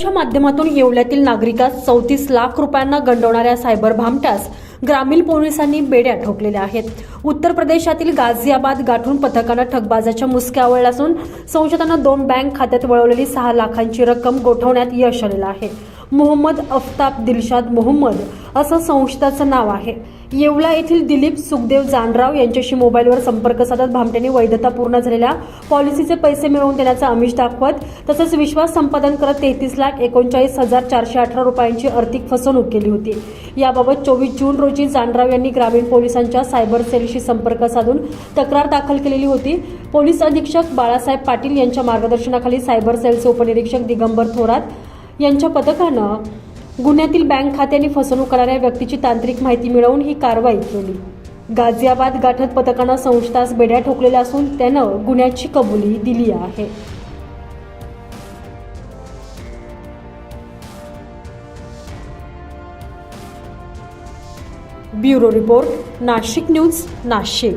च्या माध्यमातून येवल्यातील नागरिकास चौतीस लाख रुपयांना गंडवणाऱ्या सायबर भामट्यास ग्रामीण पोलिसांनी बेड्या ठोकलेल्या आहेत. उत्तर प्रदेशातील गाझियाबाद गाठून पथकानं ठगबाजाच्या मुसक्या आवळल्या असून संशयतांना दोन बँक खात्यात वळवलेली सहा लाखांची रक्कम गोठवण्यात यश आलेलं आहे. मोहम्मद अफताब दिलशाद मोहम्मद असं संस्थाचं नाव आहे. येवला येथील दिलीप सुखदेव जानराव यांच्याशी मोबाईलवर संपर्क साधत भामट्याने वैधता पूर्ण झालेल्या पॉलिसीचे पैसे मिळवून देण्याचा आमिष दाखवत तसंच विश्वास संपादन करत तेहतीस लाख एकोणचाळीस हजार चारशे अठरा रुपयांची आर्थिक फसवणूक केली होती. याबाबत चोवीस जून रोजी जानराव यांनी ग्रामीण पोलिसांच्या सायबर सेलशी संपर्क साधून तक्रार दाखल केलेली होती. पोलीस अधीक्षक बाळासाहेब पाटील यांच्या मार्गदर्शनाखाली सायबर सेलचे उपनिरीक्षक दिगंबर थोरात यांच्या पथकानं गुन्ह्यातील बँक खात्याने फसवणूक करणाऱ्या व्यक्तीची तांत्रिक माहिती मिळवून ही कारवाई केली. गाझियाबाद गाठत पथकानं संस्थास बेड्या ठोकलेल्या असून त्यानं गुन्ह्याची कबुली दिली आहे. Bureau report Nashik news Nashik.